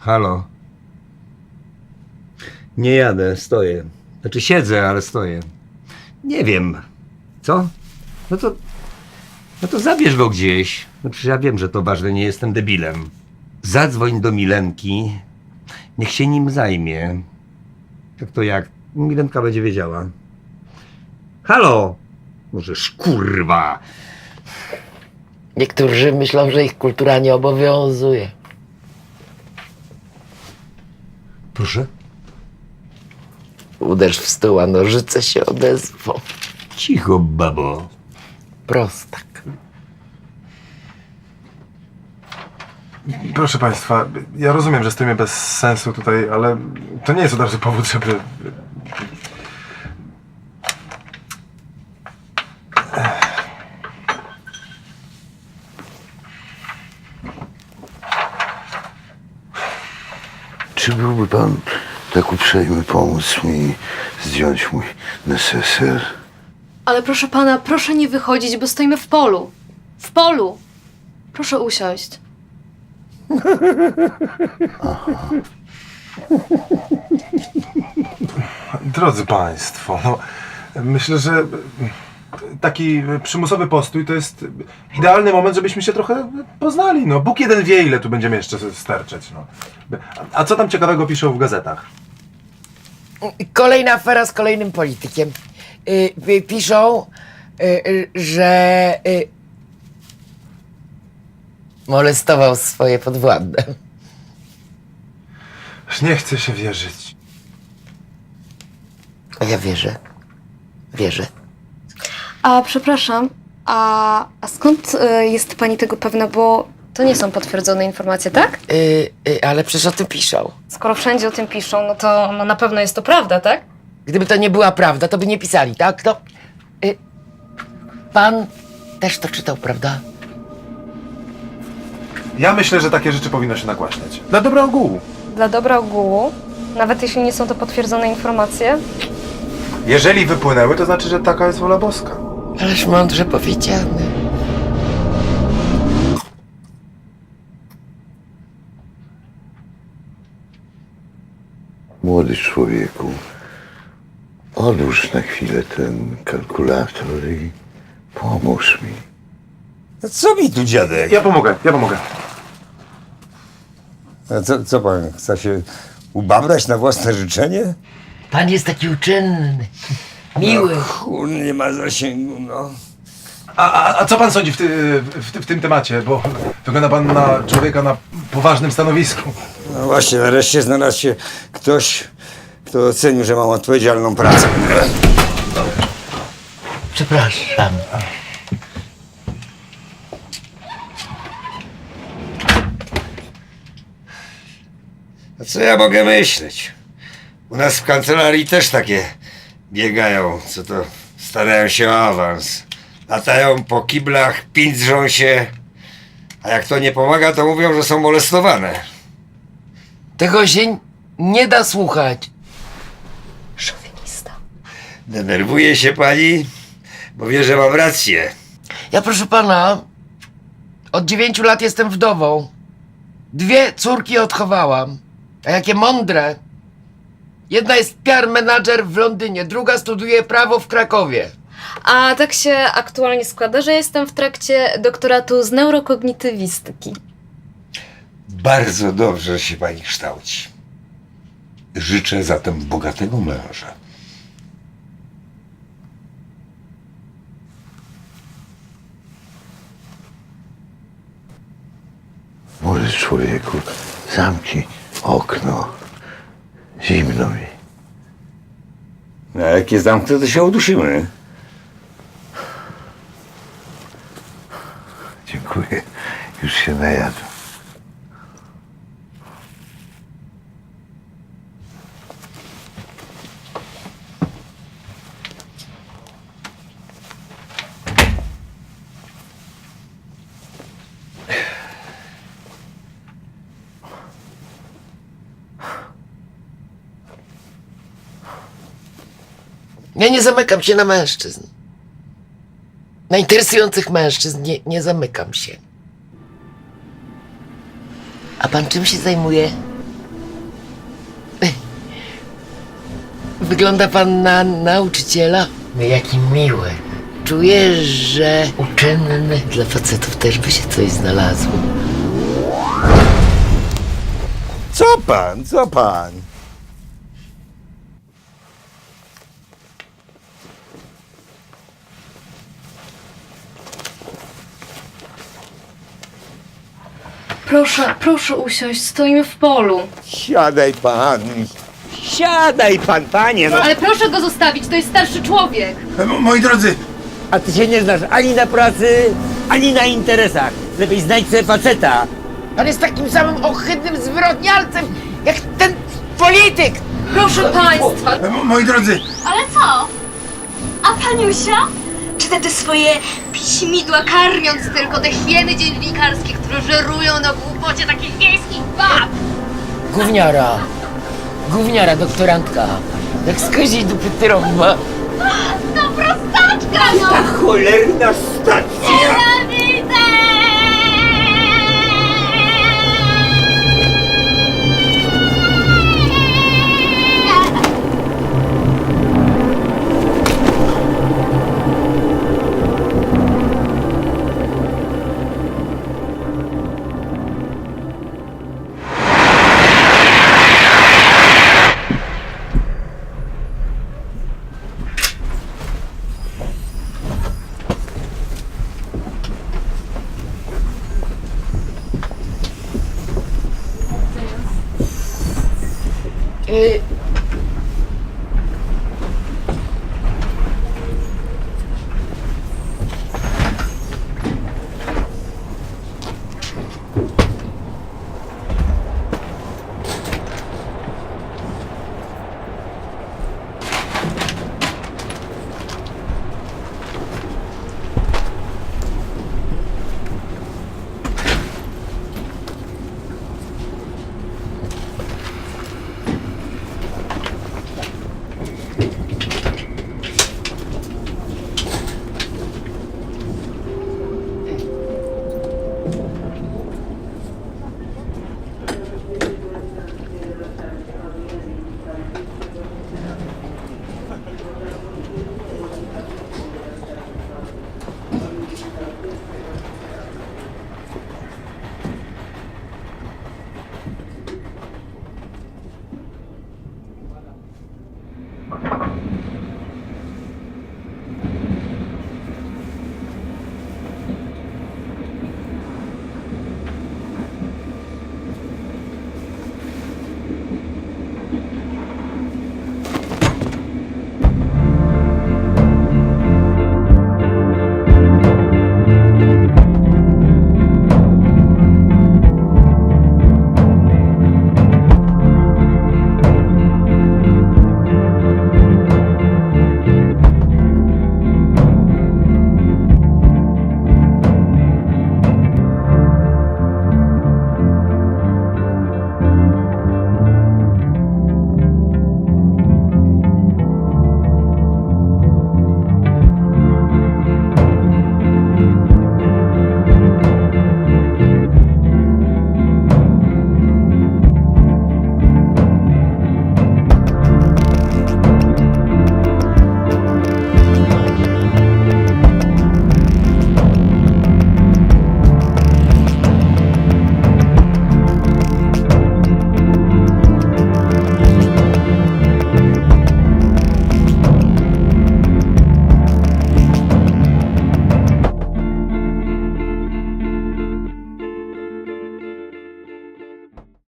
Halo. Nie jadę, stoję. Znaczy siedzę, ale stoję. Nie wiem. Co? No to. No to zabierz go gdzieś. No przecież ja wiem, że to ważne, nie jestem debilem. Zadzwoń do Milenki. Niech się nim zajmie. Jak to jak? Milenka będzie wiedziała. Halo! Możesz kurwa! Niektórzy myślą, że ich kultura nie obowiązuje. Proszę? Uderz w stół, a nożyce się odezwą. Cicho, babo. Prostak. Proszę Państwa, ja rozumiem, że stoimy bez sensu tutaj, ale to nie jest od razu powód, żeby... Czy byłby pan tak uprzejmy pomóc mi zdjąć mój neseser? Ale proszę pana, proszę nie wychodzić, bo stoimy w polu. W polu. Proszę usiąść. Drodzy Państwo, no, myślę, że taki przymusowy postój to jest idealny moment, żebyśmy się trochę poznali. No, Bóg jeden wie, ile tu będziemy jeszcze sterczeć. No. A, co tam ciekawego piszą w gazetach? Kolejna afera z kolejnym politykiem. Y, y, piszą, y, że molestował swoje podwładne. Nie chcę się wierzyć. Ja wierzę. Wierzę. A przepraszam, a, a skąd y, jest pani tego pewna, bo to nie są potwierdzone informacje, tak? Y, y, ale przecież o tym piszą. Skoro wszędzie o tym piszą, no to no, na pewno jest to prawda, tak? Gdyby to nie była prawda, to by nie pisali, tak? To, y, pan też to czytał, prawda? Ja myślę, że takie rzeczy powinno się nagłaśniać. Dla dobra ogółu. Dla dobra ogółu, nawet jeśli nie są to potwierdzone informacje, Jeżeli wypłynęły, to znaczy, że taka jest wola boska. Ależ mądrze powiedziane. Młody człowieku, odłóż na chwilę ten kalkulator i pomóż mi. No co mi tu dziadek? Ja pomogę, ja pomogę. A co, co pan, chce się ubabrać na własne życzenie? Pan jest taki uczynny, miły. Kur, nie ma zasięgu, no. A, a, a co pan sądzi w, ty, w, ty, w tym temacie? Bo wygląda pan na człowieka na poważnym stanowisku. No właśnie, nareszcie znalazł się ktoś, kto ocenił, że mam odpowiedzialną pracę. Przepraszam. A co ja mogę myśleć? U nas w kancelarii też takie biegają, co to starają się o awans. Latają po kiblach, pindrzą się, a jak to nie pomaga, to mówią, że są molestowane. Tego się nie da słuchać. szowinista. Denerwuje się pani, bo wie, że mam rację. Ja proszę pana, od dziewięciu lat jestem wdową. Dwie córki odchowałam. A jakie mądre. Jedna jest PR menadżer w Londynie, druga studiuje prawo w Krakowie. A tak się aktualnie składa, że jestem w trakcie doktoratu z neurokognitywistyki. Bardzo dobrze się pani kształci. Życzę zatem bogatego męża. Młody człowieku, zamknij okno. Zimno mi. No, jak je zamknę, to się udusimy. Ja nie zamykam się na mężczyzn. Na interesujących mężczyzn nie, nie zamykam się. A pan czym się zajmuje? Wygląda pan na nauczyciela? No, jaki miły. Czuję, że uczynny dla facetów też by się coś znalazło. Co pan, co pan? Proszę, proszę usiąść, stoimy w polu. Siadaj pan. Siadaj pan, panie. No. Ale proszę go zostawić, to jest starszy człowiek. Moi drodzy, A ty się nie znasz ani na pracy, ani na interesach. Lepiej znajdź sobie faceta. Pan jest takim samym ohydnym zwyrodnialcem, jak ten polityk! Proszę państwa, moi drodzy, Ale co? A paniusia? Czyta te swoje piśmidła, karmiąc tylko te hieny dziennikarskie, które żerują na głupocie takich wiejskich bab! Gówniara. Gówniara, doktorantka. Jak z koziej dupy trąba. To prostaczka, no! Cholerna stacja! Y,